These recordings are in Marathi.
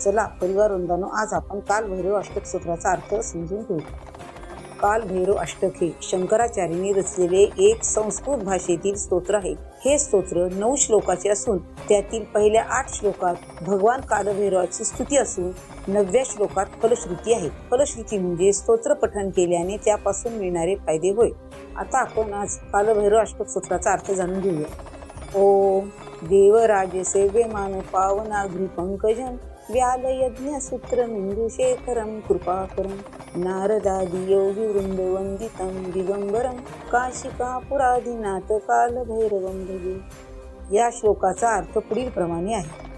चला परिवार वृंदानो आज आपण कालभैरव अष्टक सूत्राचा अर्थ समजून घेऊ. कालभैरव अष्टक हे शंकराचार्यांनी रचलेले एक संस्कृत भाषेतील स्तोत्र आहे. हे स्तोत्र नऊ श्लोकाचे असून त्यातील पहिल्या आठ श्लोकात भगवान कालभैरवाची स्तुती असून नवव्या श्लोकात फलश्रुती आहे. फलश्रुती म्हणजे स्तोत्र पठण केल्याने त्यापासून मिळणारे फायदे होय. आता आपण आज कालभैरव अष्टक सूत्राचा अर्थ जाणून घेऊया. ओम देवराजे सेवे मान पावनाग्री पंकजन व्याल यज्ञ कृपाकरं नारदादियोगिवृन्दवन्दितं दिगम्बरं काशिकापुरादिनाथ कालभैरवं भजे. या श्लोकाचा अर्थ पुढील प्रमाणे आहे.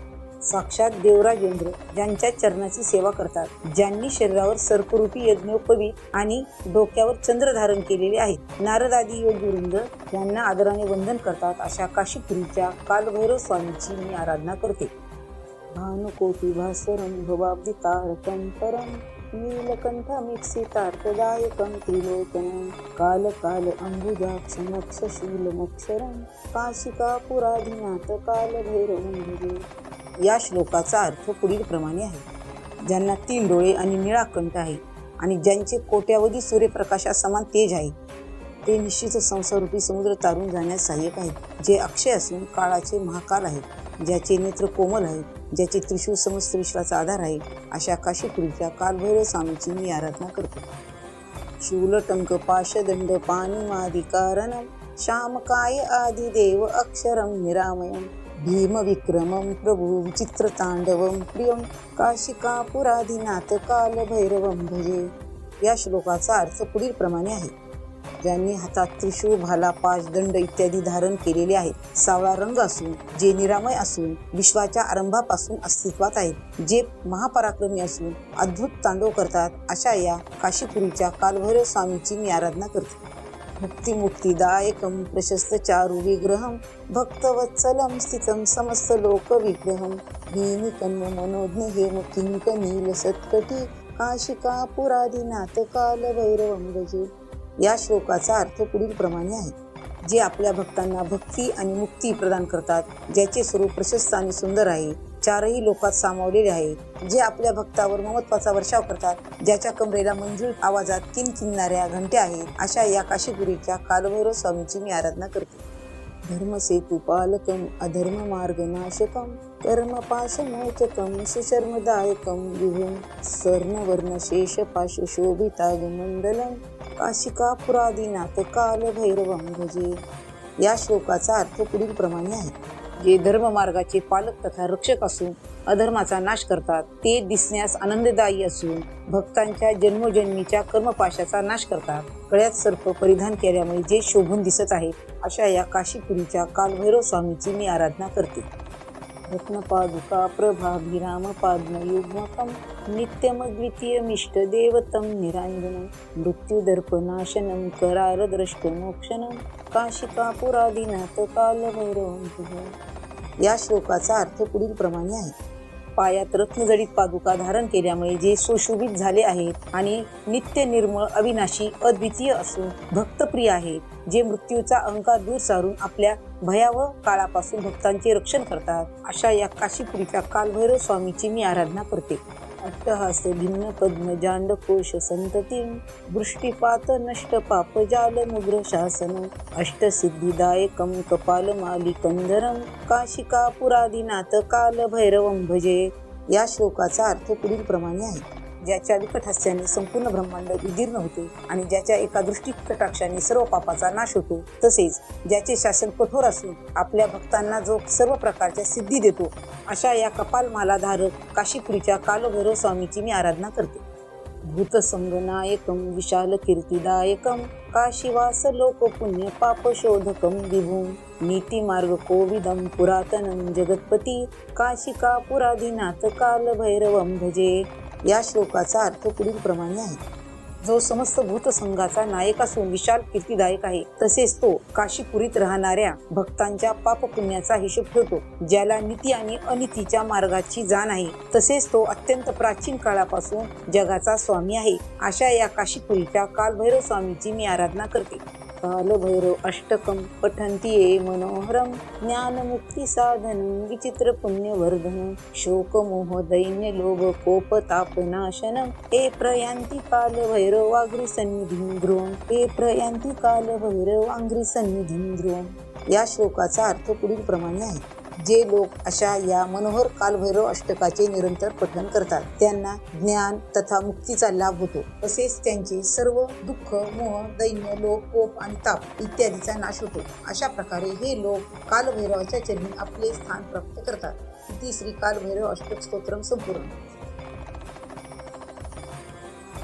साक्षात देवराजेंद्र ज्यांच्या चरणाची सेवा करतात ज्यांनी शरीरावर सर्परूपी यज्ञोपवी आणि डोक्यावर चंद्र धारण केलेले आहेत. नारदादी योगी वृंद यांना आदराने वंदन करतात अशा काशीपुरीच्या कालभैरव स्वामीची मी आराधना करते. भानुकोटी भास्वरं भवाब्दी तारकं परं नीलकण्ठमीक्षितार्थदायकं त्रिलोचनं कालकाल अम्बुजाक्षमक्षशीलमक्षरं काशिकापुराधिनाथ कालभैरवं भजे या श्लोकाचा अर्थ पुढीलप्रमाणे आहे. ज्यांना तीन डोळे आणि निळा कंठ आहे आणि ज्यांचे कोट्यावधी सूर्यप्रकाशासमान तेज आहे ते निश्चित संसारूपी समुद्र तारून जाण्यास सहाय्यक आहेत जे अक्षय असून काळाचे महाकाल आहेत. ज्याचे नेत्र कोमल आहे ज्याचे त्रिशूळ समस्त विश्वाचा आधार आहे अशा काशीपुरीच्या कालभैरव स्वामीची मी आराधना करतो. शूलटंक पाशदंड पाणिमादिकारणं श्यामकाय आदिदेव अक्षरं निरामयम भीमविक्रमं प्रभु विचित्रतांडवं प्रियं काशिकापुराधिनाथ कालभैरवं भजे. या श्लोकाचा अर्थ पुढील प्रमाणे आहे. ज्यांनी हातात त्रिशूळ भाला पाच दंड इत्यादी धारण केलेले आहेत. सावळा रंग असून जे निरामय असून विश्वाच्या आरंभापासून अस्तित्वात आहेत. जे महापराक्रमी असून अद्भुत तांडव करतात अशा या काशीपुरीच्या कालभैरव स्वामीची मी आराधना करते. मुक्तिमुक्तिदायकं प्रशस्त चारु विग्रहं भक्तवत्सलं स्थितं समस्त लोकविग्रहं. भीमिकन्म मनोज्ञ हेम नील सत्कटी काशिकापुरादिनाथ कालभैरवं गजे. या श्लोकाचा अर्थ पुढील प्रमाणे आहे. जे आपल्या भक्तांना भक्ती आणि मुक्ती प्रदान करतात ज्याचे स्वरूप प्रशस्त आणि सुंदर आहे चारही लोकात सामावलेले आहे. जे आपल्या भक्तावर ममत्वाचा वर्षाव करतात ज्याच्या कमरेला मंजूर आवाजात किन किनणाऱ्या घंट्या आहेत अशा या काशीपुरीच्या कालभैरव स्वामीची मी आराधना करते. धर्मसेतु पालकं अधर्म मार्ग नाशकं कर्म पाशमोचकं सुशर्मदायकं विभुं स्वर्णवर्ण शेष पाश काशिकापुरादिनाथ कालभैरवं भजे. या श्लोकाचा अर्थ पुढील प्रमाणे आहे. जे धर्ममार्गाचे पालक तथा रक्षक असून अधर्माचा नाश करतात ते दिसण्यास आनंददायी असून भक्तांच्या जन्मोजन्मीच्या कर्मपाशाचा नाश करतात. गळ्यात सर्प परिधान केल्यामुळे जे शोभून दिसत आहे अशा या काशीपुरीच्या कालभैरव स्वामीची मी आराधना करते. रत्नपादुका प्रभाभिराम पाद्मयुग्मकं नित्यमद्वितीयमिष्टदेवतं निराञ्जनं मृत्युदर्पनाशनं करारद्रष्टमोक्षणं काशिकापुरादिनाथ कालभैरवं या श्लोकाचा अर्थ पुढील प्रमाणे आहे. पायात रत्नजडित पादुका धारण केल्यामुळे जे सुशोभित झाले आहेत आणि नित्य निर्मळ अविनाशी अद्वितीय असून भक्तप्रिय आहेत जे मृत्यूचा अहंकार दूर सारून आपल्या भयावह काळापासून भक्तांचे रक्षण करतात अशा या काशीपुरीच्या कालभैरव स्वामीची मी आराधना करते. अट्टहास भिन्न पद्म जांडकोश संततीं वृष्टिपात नष्ट पाप जाल नुग्र शासन अष्टसिद्धिदायकं पुरादिनाथ काशिकापुरादिनाथ कालभैरवं भजे या श्लोकाचा अर्थ पुढील प्रमाणे आहे. ज्याच्या विकट हास्याने संपूर्ण ब्रह्मांड विदीर्ण होते आणि ज्याच्या एका दृष्टी कटाक्षाने सर्व पापाचा नाश होतो तसेच ज्याचे शासन कठोर असून आपल्या भक्तांना जो सर्व प्रकारच्या सिद्धी देतो अशा या कपालमालाधारक काशीपुरीच्या कालभैरव स्वामीची मी आराधना करते. भूतसंगनायकं विशाल कीर्तिदायकं काशीवास लोक पुण्य पापशोधकं विभुं? नीतिमार्ग कोविदं पुरातनं जगत्पती काशिकापुरादिनाथ कालभैरवं भजे. या श्लोकाचा अर्थ पुढील प्रमाणे आहे. जो समस्त भूतसंघाचा नायक असून विशाल कीर्तीदायक आहे तसेच तो काशीपुरीत राहणाऱ्या भक्तांच्या पाप पुण्याचा हिशोब ठेवतो ज्याला नीती आणि अनितीच्या मार्गाची जाण आहे. तसेच तो अत्यंत प्राचीन काळापासून जगाचा स्वामी आहे. अशा या काशीपुरीच्या कालभैरव स्वामीची मी आराधना करते. कालभैरव अष्टकं पठन्ति ये मनोहरं ज्ञानमुक्तिसाधनं विचित्रपुण्यवर्धनं शोकमोह दैन्यलोभ कोपतापनाशनं हे प्रयान्ति कालभैरवाग्रिसन्निधिं ध्रुवं हे प्रयान्ति कालभैरवाग्रिसन्निधिं ध्रुवं या श्लोकाचा अर्थ पुढील प्रमाणे आहे. जे लोक अशा या मनोहर कालभैरव अष्टकाचे निरंतर पठन करतात त्यांना ज्ञान तथा मुक्तीचा लाभ होतो. तसेच त्यांचे सर्व दुःख मोह दैन्य लोक कोप आणि ताप इत्यादीचा नाश होतो. अशा प्रकारे हे लोक कालभैरवाच्या चरणी आपले स्थान प्राप्त करतात. ती श्री कालभैरव अष्टक स्तोत्रम संपूर्ण.